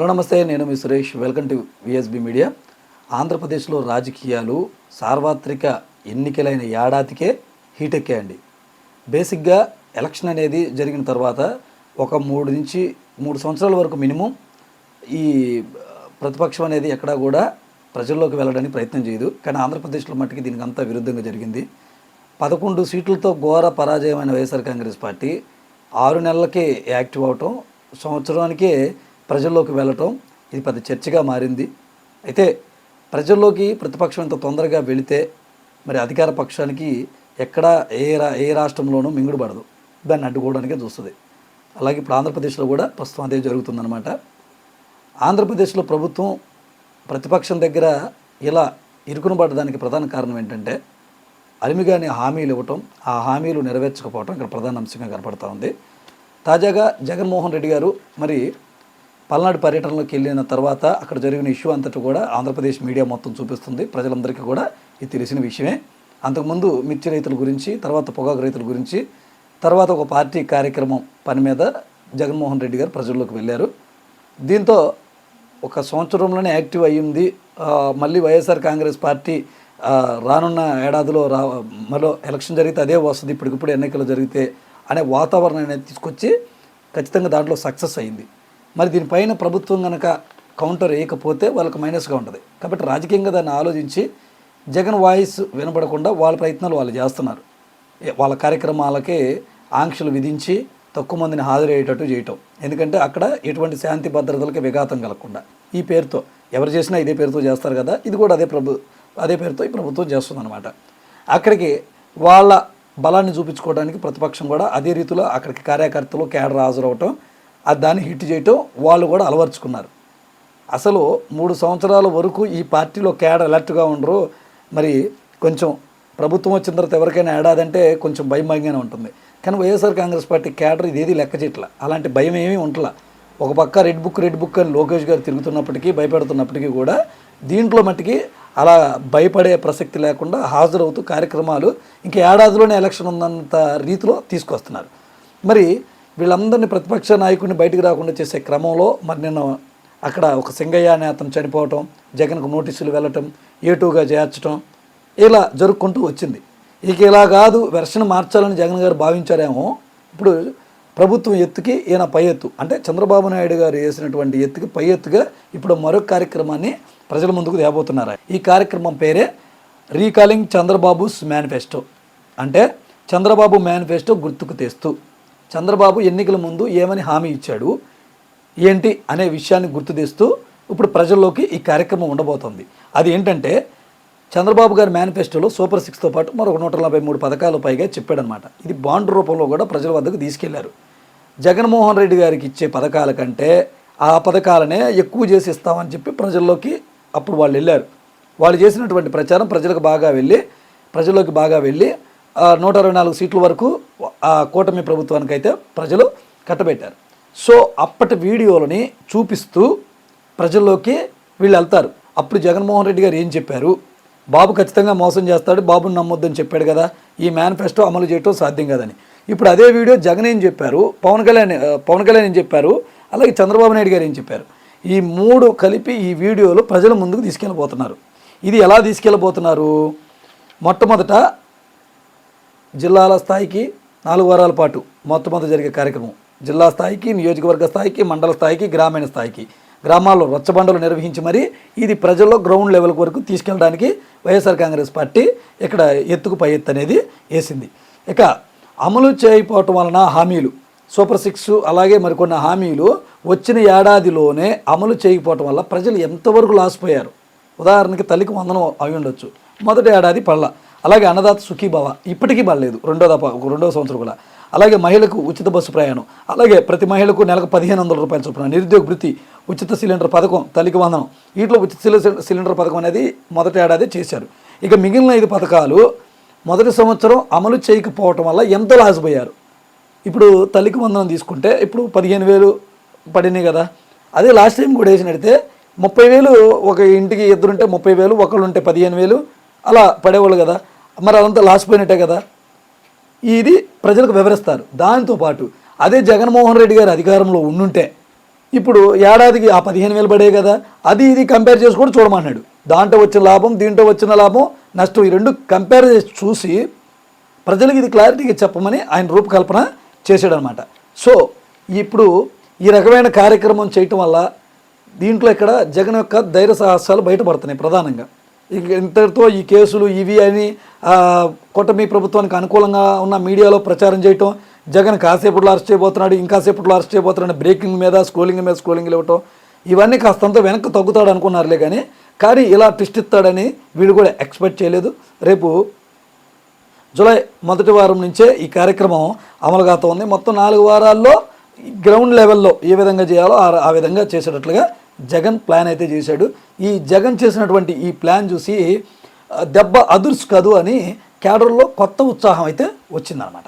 Hello నమస్తే. నేను మీ Suresh. Welcome to VSB media ఆంధ్రప్రదేశ్లో రాజకీయాలు సార్వత్రిక ఎన్నికలైన ఏడాదికే హీట్ ఎక్కాయండి బేసిక్గా ఎలక్షన్ అనేది జరిగిన తర్వాత ఒక మూడు నుంచి మూడు సంవత్సరాల వరకు మినిమం ఈ ప్రతిపక్షం అనేది ఎక్కడా కూడా ప్రజల్లోకి వెళ్ళడానికి ప్రయత్నం చేయదు. కానీ ఆంధ్రప్రదేశ్లో మట్టుకి దీనికి అంతా విరుద్ధంగా జరిగింది. పదకొండు సీట్లతో ఘోర పరాజయమైన వైఎస్ఆర్ కాంగ్రెస్ పార్టీ ఆరు నెలలకే యాక్టివ్ అవటం సంవత్సరానికే ప్రజల్లోకి వెళ్ళటం ఇది పెద్ద చర్చగా మారింది. అయితే ప్రజల్లోకి ప్రతిపక్షం ఇంత తొందరగా వెళితే మరి అధికార పక్షానికి ఎక్కడా ఏ రా ఏ రాష్ట్రంలోనూ మింగుడు పడదు. దాన్ని అడ్డుకోవడానికే చూస్తుంది. అలాగే ఇప్పుడు ఆంధ్రప్రదేశ్లో కూడా ప్రస్తుతం అదే జరుగుతుందన్నమాట. ఆంధ్రప్రదేశ్లో ప్రభుత్వం ప్రతిపక్షం దగ్గర ఇలా ఇరుకును పడడానికి ప్రధాన కారణం ఏంటంటే అరిమిగాని హామీలు ఇవ్వటం ఆ హామీలు నెరవేర్చకపోవటం ఇక్కడ ప్రధాన అంశంగా కనపడతా ఉంది. తాజాగా జగన్మోహన్ రెడ్డి గారు మరి పల్నాడు పర్యటనలోకి వెళ్ళిన తర్వాత అక్కడ జరిగిన ఇష్యూ అంతటి కూడా ఆంధ్రప్రదేశ్ మీడియా మొత్తం చూపిస్తుంది. ప్రజలందరికీ కూడా ఇది తెలిసిన విషయమే. అంతకుముందు మిర్చి రైతుల గురించి తర్వాత పొగాకు రైతుల గురించి తర్వాత ఒక పార్టీ కార్యక్రమం పని మీద జగన్మోహన్ రెడ్డి గారు ప్రజల్లోకి వెళ్ళారు. దీంతో ఒక సంవత్సరంలోనే యాక్టివ్ అయ్యింది. మళ్ళీ వైఎస్ఆర్ కాంగ్రెస్ పార్టీ రానున్న ఏడాదిలో రా మరో ఎలక్షన్ జరిగితే అదే వస్తుంది. ఇప్పటికిప్పుడు ఎన్నికలు జరిగితే అనే వాతావరణాన్ని తీసుకొచ్చి ఖచ్చితంగా దాంట్లో సక్సెస్ అయింది. మరి దీనిపైన ప్రభుత్వం కనుక కౌంటర్ వేయకపోతే వాళ్ళకి మైనస్గా ఉంటుంది. కాబట్టి రాజకీయంగా దాన్ని ఆలోచించి జగన్ వాయిస్ వినపడకుండా వాళ్ళ ప్రయత్నాలు వాళ్ళు చేస్తున్నారు. వాళ్ళ కార్యక్రమాలకే ఆంక్షలు విధించి తక్కువ మందిని హాజరయ్యేటట్టు చేయటం. ఎందుకంటే అక్కడ ఎటువంటి శాంతి భద్రతలకి విఘాతం కలగకుండా. ఈ పేరుతో ఎవరు చేసినా ఇదే పేరుతో చేస్తారు కదా ఇది కూడా అదే ప్రభు అదే పేరుతో ఈ ప్రభుత్వం చేస్తుందన్నమాట. అక్కడికి వాళ్ళ బలాన్ని చూపించుకోవడానికి ప్రతిపక్షం కూడా అదే రీతిలో అక్కడికి కార్యకర్తలు కేడర్ హాజరవటం దాన్ని హిట్ చేయటం వాళ్ళు కూడా అలవర్చుకున్నారు. అసలు మూడు సంవత్సరాల వరకు ఈ పార్టీలో కేడర్ అలర్ట్గా ఉండరు. మరి కొంచెం ప్రభుత్వం వచ్చిన తర్వాత ఎవరికైనా ఏడాదంటే కొంచెం భయం భయంగానే ఉంటుంది. కానీ వైఎస్ఆర్ కాంగ్రెస్ పార్టీ కేడర్ ఇదేది లెక్క చేయట్ల. అలాంటి భయం ఏమీ ఉండలా ఒక పక్క రెడ్ బుక్ రెడ్ బుక్ అని లోకేష్ గారు తిరుగుతున్నప్పటికీ భయపెడుతున్నప్పటికీ కూడా దీంట్లో మట్టికి అలా భయపడే ప్రసక్తి లేకుండా హాజరవుతూ కార్యక్రమాలు ఇంకా ఏడాదిలోనే ఎలక్షన్ ఉన్నంత రీతిలో తీసుకొస్తున్నారు. మరి వీళ్ళందరినీ ప్రతిపక్ష నాయకుడిని బయటికి రాకుండా చేసే క్రమంలో మరి నిన్న అక్కడ ఒక సింగయ్య అనే అతను చనిపోవటం జగన్కు నోటీసులు వెళ్ళటం ఏటూగా చేర్చడం ఇలా జరుపుకుంటూ వచ్చింది. ఇక ఇలా కాదు వెర్షన్ మార్చాలని జగన్ గారు భావించారేమో. ఇప్పుడు ప్రభుత్వం ఎత్తుకి ఈయన పై ఎత్తు. అంటే చంద్రబాబు నాయుడు గారు వేసినటువంటి ఎత్తుకి పై ఎత్తుగా ఇప్పుడు మరొక కార్యక్రమాన్ని ప్రజల ముందుకు తేబోతున్నారు. ఈ కార్యక్రమం పేరే రీకాలింగ్ చంద్రబాబుస్ మేనిఫెస్టో. అంటే చంద్రబాబు మేనిఫెస్టో గుర్తుకు తెస్తూ. చంద్రబాబు ఎన్నికల ముందు ఏమని హామీ ఇచ్చాడు ఏంటి అనే విషయాన్ని గుర్తు తెస్తూ ఇప్పుడు ప్రజల్లోకి ఈ కార్యక్రమం ఉండబోతోంది. అది ఏంటంటే చంద్రబాబు గారి మేనిఫెస్టోలో సూపర్ సిక్స్తో పాటు మరొక నూట నలభై మూడు పథకాలు పైగా చెప్పాడనమాట. ఇది బాండ్ రూపంలో కూడా ప్రజల వద్దకు తీసుకెళ్ళారు. జగన్మోహన్ రెడ్డి గారికి ఇచ్చే పథకాల కంటే ఆ పథకాలనే ఎక్కువ చేసి ఇస్తామని చెప్పి ప్రజల్లోకి అప్పుడు వాళ్ళు వెళ్ళారు. వాళ్ళు చేసినటువంటి ప్రచారం ప్రజలకు బాగా వెళ్ళి ప్రజల్లోకి బాగా వెళ్ళి నూట అరవై నాలుగు సీట్ల వరకు ఆ కూటమి ప్రభుత్వానికి అయితే ప్రజలు కట్టబెట్టారు. సో అప్పటి వీడియోలని చూపిస్తూ ప్రజల్లోకి వీళ్ళు వెళ్తారు. అప్పుడు జగన్మోహన్ రెడ్డి గారు ఏం చెప్పారు? బాబు ఖచ్చితంగా మోసం చేస్తాడు బాబుని నమ్మొద్దని చెప్పాడు కదా ఈ మేనిఫెస్టో అమలు చేయటం సాధ్యం కాదని. ఇప్పుడు అదే వీడియో జగన్ ఏం చెప్పారు? పవన్ కళ్యాణ్ పవన్ కళ్యాణ్ ఏం చెప్పారు? అలాగే చంద్రబాబు నాయుడు గారు ఏం చెప్పారు? ఈ మూడు కలిపి ఈ వీడియోలు ప్రజల ముందుకు తీసుకెళ్ళబోతున్నారు. ఇది ఎలా తీసుకెళ్ళబోతున్నారు? మొట్టమొదట జిల్లాల స్థాయికి నాలుగు వారాల పాటు మొట్టమొదటి జరిగే కార్యక్రమం. జిల్లా స్థాయికి నియోజకవర్గ స్థాయికి మండల స్థాయికి గ్రామీణ స్థాయికి. గ్రామాల్లో రచ్చబండలు నిర్వహించి మరి ఇది ప్రజల్లో గ్రౌండ్ లెవెల్ వరకు తీసుకెళ్ళడానికి వైఎస్ఆర్ కాంగ్రెస్ పార్టీ ఇక్కడ ఎత్తుకు పై ఎత్తు అనేది వేసింది. ఇక అమలు చేయకపోవటం వలన హామీలు సూపర్ సిక్స్ అలాగే మరికొన్ని హామీలు వచ్చిన ఏడాదిలోనే అమలు చేయకపోవటం వల్ల ప్రజలు ఎంతవరకు లాసిపోయారు? ఉదాహరణకి తల్లికి వందనం అయి ఉండొచ్చు. మొదటి ఏడాది పళ్ళ. అలాగే అన్నదాత సుఖీభవ ఇప్పటికీ బాగలేదు రెండో దప రెండో సంవత్సరం కూడా. అలాగే మహిళకు ఉచిత బస్సు ప్రయాణం అలాగే ప్రతి మహిళకు నెలకు పదిహేను వందల రూపాయల చొప్పున నిరుద్యోగ వృత్తి ఉచిత సిలిండర్ పథకం తల్లికి వందనం. వీటిలో ఉచిత సిలి- సిలిండర్ పథకం అనేది మొదటి ఏడాది చేశారు. ఇక మిగిలిన ఐదు పథకాలు మొదటి సంవత్సరం అమలు చేయకపోవటం వల్ల ఎంత లాసిపోయారు ఇప్పుడు తల్లికి వందనం తీసుకుంటే ఇప్పుడు పదిహేను వేలు పడినాయి కదా. అదే లాస్ట్ టైం కూడా వేసిన ముప్పై వేలు ఒక ఇంటికి ఇద్దరుంటే ముప్పై వేలు ఒకళ్ళు ఉంటే పదిహేను వేలు అలా పడేవాళ్ళు కదా. మరి అదంతా లాస్ పోయినట్టే కదా? ఇది ప్రజలకు వివరిస్తారు. దానితో పాటు అదే జగన్మోహన్ రెడ్డి గారు అధికారంలో ఉండుంటే ఇప్పుడు ఏడాదికి ఆ పదిహేను వేలు పడే కదా? అది ఇది కంపేర్ చేసి కూడా చూడమన్నాడు. దాంట్లో వచ్చిన లాభం దీంట్లో వచ్చిన లాభం నష్టం ఈ రెండు కంపేర్ చేసి చూసి ప్రజలకు ఇది క్లారిటీగా చెప్పమని ఆయన రూపకల్పన చేశాడనమాట. సో ఇప్పుడు ఈ రకమైన కార్యక్రమం చేయటం వల్ల దీంట్లో ఇక్కడ జగన్ యొక్క ధైర్య సాహసాలు బయటపడుతున్నాయి ప్రధానంగా. ఇంతటితో ఈ కేసులు ఇవి అని కూటమి ప్రభుత్వానికి అనుకూలంగా ఉన్న మీడియాలో ప్రచారం చేయటం జగన్ కాసేపట్లో అరెస్ట్ చేయబోతున్నాడు ఇంకాసేపట్లో అరెస్ట్ చేయబోతున్నాడు బ్రేకింగ్ మీద స్క్రోలింగ్ మీద స్క్రోలింగ్ ఇవ్వటం ఇవన్నీ కాస్తంత వెనక్కి తగ్గుతాడు అనుకున్నారులే కానీ కానీ ఇలా ట్విస్ట్ ఇస్తాడని వీడు కూడా ఎక్స్పెక్ట్ చేయలేదు. రేపు జూలై మొదటి వారం నుంచే ఈ కార్యక్రమం అమలు కాతా ఉంది. మొత్తం నాలుగు వారాల్లో గ్రౌండ్ లెవెల్లో ఏ విధంగా చేయాలో ఆ విధంగా చేసేటట్లుగా జగన్ ప్లాన్ అయితే చేశాడు. ఈ జగన్ చేసినటువంటి ఈ ప్లాన్ చూసి దెబ్బ అదుర్స్ కాదు అని క్యాడర్లో కొత్త ఉత్సాహం అయితే వచ్చిందనమాట